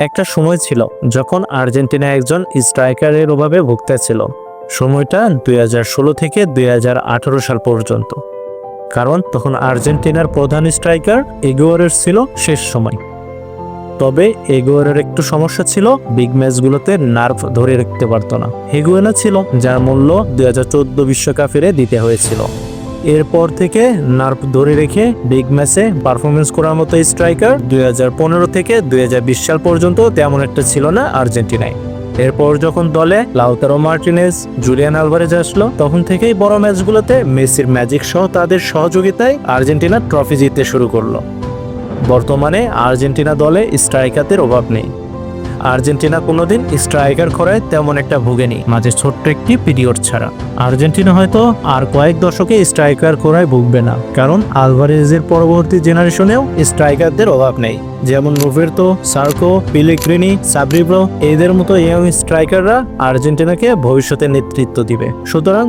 একটা সময় ছিল যখন আর্জেন্টিনা একজন স্ট্রাইকারের অভাবে ভুগতেছিল। সময়টা দুই হাজার ষোলো থেকে দুই হাজার আঠারো সাল পর্যন্ত। কারণ তখন আর্জেন্টিনার প্রধান স্ট্রাইকার এগোয়ারের ছিল শেষ সময়। তবে এগোয়ারের একটু সমস্যা ছিল, বিগ ম্যাচগুলোতে নার্ভ ধরে রাখতে পারতো না। হেগুয়েনা ছিল, যার মূল্য দুই চোদ্দ বিশ্বকাপের দিতে হয়েছিল। এরপর থেকে নার্ভ ধরে রেখে বিগ ম্যাচে পারফরমেন্স করার মতো স্ট্রাইকার দু হাজার পনেরো থেকে দু হাজার বিশ সাল পর্যন্ত তেমন একটা ছিল না আর্জেন্টিনায়। এরপর যখন দলে লাউতারো মার্টিনেজ, জুলিয়ান আলভারেজ আসলো, তখন থেকেই বড় ম্যাচগুলোতে মেসির ম্যাজিক সহ তাদের সহযোগিতায় আর্জেন্টিনা ট্রফি জিততে শুরু করল। বর্তমানে আর্জেন্টিনা দলে স্ট্রাইকারদের অভাব নেই। আর্জেন্টিনা কোনোদিন স্ট্রাইকার খরায় তেমন একটা ভোগেনি। মাঝে ছোট্ট একটি পিরিয়ড ছাড়া। আর্জেন্টিনা হয়তো আর কয়েক দশকে স্ট্রাইকার খরায় ভুগবে না, কারণ আলভারেজের পরবর্তী জেনারেশনেও স্ট্রাইকারদের অভাব নেই। যেমন নোভেরতো সার্কো, পিলেগ্রিনি সাব্রিব্রো এদের মতো ইয়ং স্ট্রাইকাররা আর্জেন্টিনাকে ভবিষ্যতে নেতৃত্ব দিবে। সুতরাং